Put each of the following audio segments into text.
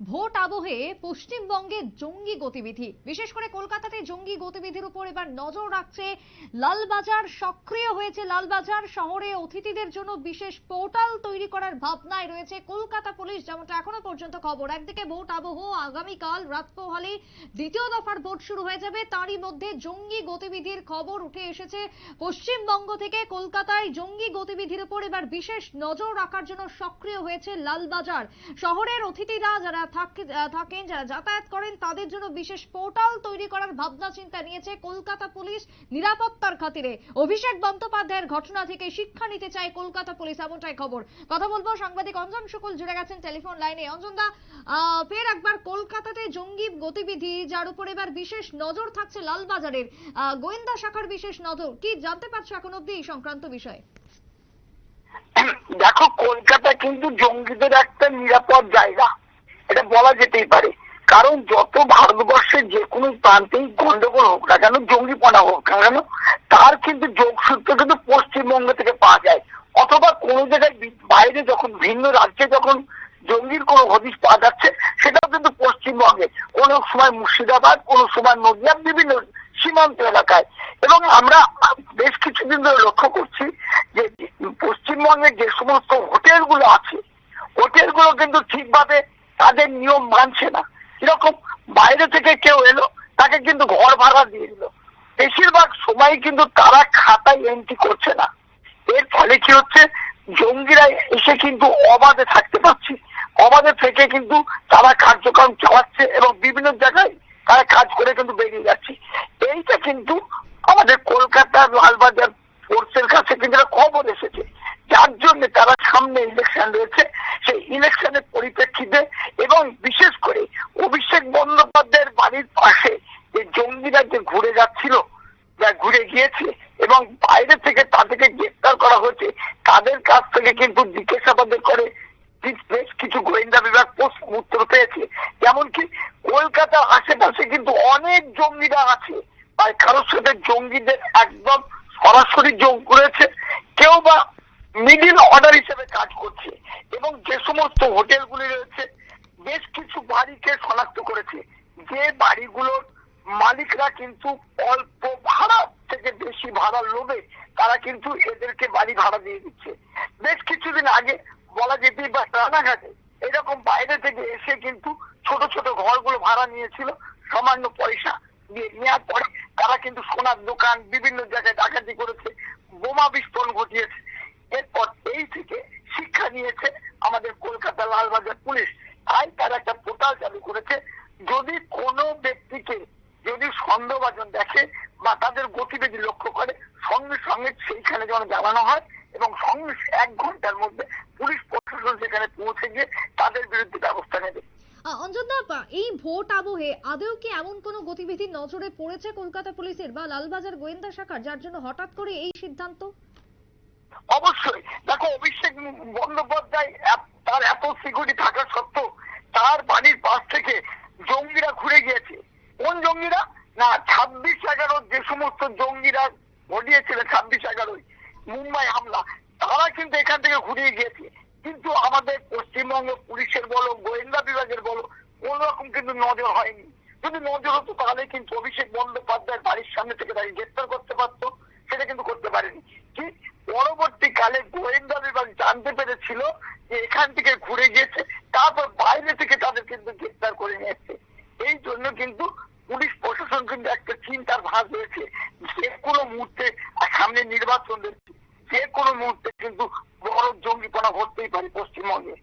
Vote আবহে পশ্চিমবঙ্গে জঙ্গি গতিবিধি। বিশেষ করে কলকাতাতে জঙ্গি গতিবিধির উপর এবার নজর রাখছে লালবাজার। সক্রিয় হয়েছে লালবাজার। শহরে অতিথিদের জন্য বিশেষ পোর্টাল তৈরি করার ভাবনায় রয়েছে কলকাতা পুলিশ, যেমনটা এখনও পর্যন্ত খবর। একদিকে ভোট আবহ আগামীকাল রাত দ্বিতীয় দফার ভোট শুরু হয়ে যাবে। তারই মধ্যে জঙ্গি গতিবিধির খবর উঠে এসেছে পশ্চিমবঙ্গ থেকে। কলকাতায় জঙ্গি গতিবিধির উপর এবার বিশেষ নজর রাখার জন্য সক্রিয় হয়েছে লালবাজার। শহরের অতিথিরা যারা থাকেন, যারা যাতায়াত করেন, তাদের জন্য বিশেষ পোর্টাল তৈরি করার ভাবনা চিন্তা নিয়েছে কলকাতা পুলিশ নিরাপত্তার খাতিরে। অভিষেক বন্দ্যোপাধ্যায়ের ঘটনা থেকে শিক্ষা নিতে চায় কলকাতা পুলিশ, এমনটাই খবর। কথা বলব সাংবাদিক অঞ্জন শুকুল, জুড়ে গেছেন টেলিফোন লাইনে। অঞ্জন দা ফের একবার কলকাতাতে জঙ্গি গতিবিধি, যার উপর এবার বিশেষ নজর থাকছে লালবাজারের। গোয়েন্দা শাখার বিশেষ নজর, কি জানতে পারছ এখন অব্দি এই সংক্রান্ত বিষয়ে? দেখো, কলকাতা কিন্তু জঙ্গিদের একটা নিরাপদ জায়গা। এটা বলা যেতেই পারে। কারণ যত ভারতবর্ষের যে কোনো প্রান্তেই গন্ডগোল হোক না কেন, জঙ্গিপনা হোক না কেন, তার কিন্তু যোগসূত্র কিন্তু পশ্চিমবঙ্গ থেকে পাওয়া যায়। অথবা কোনো জায়গায় বাইরে যখন, ভিন্ন রাজ্যে যখন জঙ্গির কোনো হদিশ পাওয়া যাচ্ছে, সেটাও কিন্তু পশ্চিমবঙ্গে। কোনো সময় মুর্শিদাবাদ, কোনো সময় নদিয়া বিভিন্ন সীমান্ত এলাকায়। এবং আমরা বেশ কিছুদিন ধরে লক্ষ্য করছি যে পশ্চিমবঙ্গে যে সমস্ত হোটেলগুলো আছে, হোটেলগুলো কিন্তু ঠিকভাবে তাদের নিয়ম মানছে না। এরকম বাইরে থেকে কেউ এলো, তাকে কিন্তু ঘর ভাড়া দিয়ে দিল। বেশিরভাগ সময় কিন্তু তারা খাতায় এন্ট্রি করছে না। এর ফলে কি হচ্ছে? জঙ্গিরা এসে কিন্তু অবাধে থাকতে পারছে। অবাধে থেকে কিন্তু তারা কার্যক্রম চালাচ্ছে এবং বিভিন্ন জায়গায় তারা কাজ করে কিন্তু বেরিয়ে যাচ্ছে। এইটা কিন্তু আমাদের কলকাতার লালবাজার ফোর্সের কাছে কিন্তু খবর এসেছে। যার জন্য তারা সামনে ইলেকশন রয়েছে, সেই ইলেকশনের পরিপ্রেক্ষিতে এবং বিশেষ করে অভিষেক বন্দ্যোপাধ্যায়ের বাড়ির পাশে যে জঙ্গিরা যে ঘুরে যাচ্ছিল, যা ঘুরে গিয়েছে এবং বাইরে থেকে তাদেরকে গ্রেপ্তার করা হয়েছে, তাদের কাছ থেকে কিন্তু জিজ্ঞাসাবাদের করে বেশ কিছু গোয়েন্দা বিভাগ পোস্ট উত্তর পেয়েছে। যেমনকি কলকাতার আশেপাশে কিন্তু অনেক জঙ্গিরা আছে। কারোর সাথে জঙ্গিদের একদম সরাসরি যোগ করেছে কেউ বা মিডিল অর্ডার হিসেবে কাজ করছে এবং যে সমস্ত হোটেলগুলি রয়েছে, বেশ কিছু বাড়িকে শনাক্ত করেছে। যে বাড়িগুলোর মালিকরা কিন্তু অল্প ভাড়া থেকে বেশি ভাড়া লোভে তারা কিন্তু এদেরকে বাড়ি ভাড়া দিয়ে দিচ্ছে। বেশ কিছুদিন আগে বলা যেতেই বা রানাঘাটে এরকম বাইরে থেকে এসে কিন্তু ছোট ছোট ঘরগুলো ভাড়া নিয়েছিল, সামান্য পয়সা দিয়ে। নেওয়ার পরে তারা কিন্তু সোনার দোকান বিভিন্ন জায়গায় ডাকাতি করেছে, বোমা বিস্ফোরণ ঘটিয়েছে। এরপর এই থেকে শিক্ষা নিয়েছে আমাদের কলকাতা লালবাজার পুলিশ। তাই তারা একটা পোর্টাল চালু করেছে। যদি কোনো ব্যক্তিকে যদি সন্দেহভাজন দেখে বা তাদের গতিবিধি লক্ষ্য করে, সঙ্গে সঙ্গে সেইখানে যেন জানানো হয় এবং সঙ্গে এক ঘণ্টার মধ্যে পুলিশ প্রশাসন সেখানে পৌঁছে গিয়ে তাদের বিরুদ্ধে ব্যবস্থা নেবে। এই ভোট আবহে আদৌ কি এমন কোনো গতিবিধি নজরে পড়েছে কলকাতা পুলিশের বা লালবাজার গোয়েন্দা শাখার, যার জন্য হঠাৎ করে এই সিদ্ধান্ত? অবশ্যই। দেখো, অভিষেক বন্দ্যোপাধ্যায় তার এত সিকিউরিটি থাকা সত্ত্বেও তার বাড়ির পাশ থেকে জঙ্গিরা ঘুরে গিয়েছে। কোন জঙ্গিরা? না, ছাব্বিশ এগারো যে সমস্ত জঙ্গিরা ঘটিয়েছিল ছাব্বিশ এগারোই মুম্বাই হামলা, তারা কিন্তু এখান থেকে ঘুরিয়ে গিয়েছে। কিন্তু আমাদের পশ্চিমবঙ্গ পুলিশের বলো, গোয়েন্দা বিভাগের বলো, কোন রকম কিন্তু নজর হয়নি। যদি নজর হতো, তাহলে কিন্তু অভিষেক বন্দ্যোপাধ্যায়ের বাড়ির সামনে থেকে তাকে গ্রেপ্তার করতে পারতো সেটা কিন্তু করতে পারেনি কি পরবর্তীকালে গোয়েন্দা বিভাগ জানতে পেরেছিল এখান থেকে ঘুরে গিয়েছে তারপর বাইরে থেকে তাদের কিন্তু গ্রেপ্তার করে নিয়েছে। এই জন্য কিন্তু পুলিশ প্রশাসন কিন্তু একটা চিন্তার ভাগ রয়েছে। যে কোনো মুহূর্তে সামনে নির্বাচন রয়েছে যে কোনো মুহূর্তে কিন্তু বড় জঙ্গিপনা ঘটতেই পারে পশ্চিমবঙ্গে।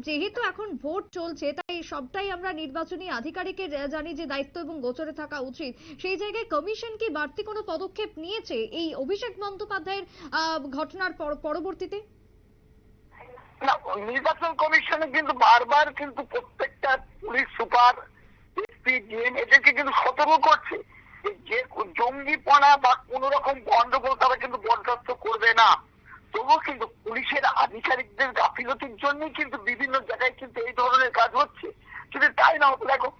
যেহেতু এখন ভোট চলছে, তাই সবটাই আমরা নির্বাচনী আধিকারিকের জানি যে দায়িত্ব এবং গোচরে থাকা উচিত। সেই জায়গায় কমিশন কি বাড়তি কোনো পদক্ষেপ নিয়েছে এই অভিষেক বন্দ্যোপাধ্যায়ের ঘটনার পর- পরবর্তীতে? না, নির্বাচন কমিশনে কিন্তু বারবার কিন্তু প্রত্যেকটা পুলিশ সুপার, এসপি, ডিএম, এদেরকে কিন্তু সতর্ক করছে যে জঙ্গিপনা বা কোন রকম গন্ডগোল তারা কিন্তু বরদাস্ত করবে না। তবুও কিন্তু পুলিশের আধিকারিকদের গাফিলতির জন্যই কিন্তু বিভিন্ন জায়গায় কিন্তু এই ধরনের কাজ হচ্ছে। যদি তাই না, দেখো,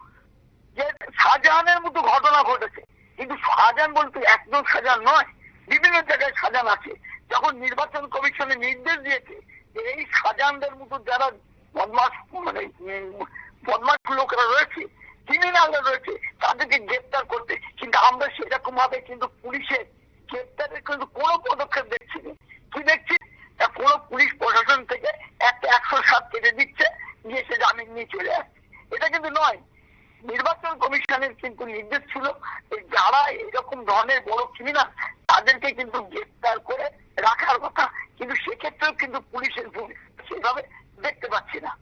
যে শাহজাহানের মতো ঘটনা ঘটেছে, কিন্তু শাহজাহান বলতে একজন শাহজাহান নয়, বিভিন্ন জায়গায় শাহজাহান আছে। যখন নির্বাচন কমিশনে নির্দেশ দিয়েছে এই সাজানদের মতো যারা বদমাস মানে বদমাস লোকেরা রয়েছে ক্রিমিনালরা রয়েছে, তাদেরকে গ্রেপ্তার করতে। কিন্তু আমরা সেরকম ভাবে কিন্তু পুলিশের গ্রেপ্তারের কিন্তু কোনো পদক্ষেপ দেখছি না। কি দেখছি? কোনো পুলিশ প্রশাসন থেকে একটা একশো সাত কেটে দিচ্ছে দিয়ে সে জামিন নিয়ে চলে আসছে। এটা কিন্তু নয়। নির্বাচন কমিশনের কিন্তু নির্দেশ ছিল যারা এরকম ধরনের বড় ক্রিমিনাল তাদেরকে কিন্তু গ্রেপ্তার করে রাখার কথা কিন্তু সেক্ষেত্রেও কিন্তু পুলিশের ভূমিকা সেভাবে দেখতে পাচ্ছি না।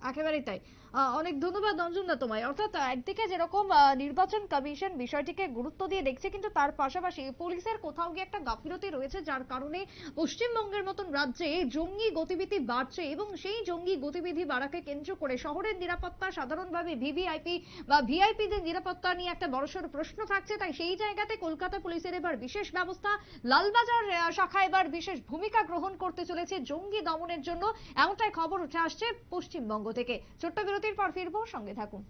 একেবারেই তাই। অনেক ধন্যবাদ অঞ্জনদা তোমায়। অর্থাৎ একদিকে যেরকম নির্বাচন কমিশন বিষয়টিকে গুরুত্ব দিয়ে দেখছে, কিন্তু তার পাশাপাশি পুলিশের কোথাও গিয়ে একটা গাফিলতি রয়েছে, যার কারণে পশ্চিমবঙ্গের মতন রাজ্যে জঙ্গি গতিবিধি বাড়ছে এবং সেই জঙ্গি গতিবিধি বাড়াকে কেন্দ্র করে শহরের নিরাপত্তা, সাধারণভাবে ভিভিআইপি বা ভিআইপিদের নিরাপত্তা নিয়ে একটা বড়সড় প্রশ্ন থাকছে। তাই সেই জায়গাতে কলকাতা পুলিশের এবার বিশেষ ব্যবস্থা। লালবাজার শাখা এবার বিশেষ ভূমিকা গ্রহণ করতে চলেছে জঙ্গি দমনের জন্য। এমনটাই খবর উঠে আসছে পশ্চিমবঙ্গ থেকে। ছোট্ট বিরতির পর ফিরবো সঙ্গে থাকুন।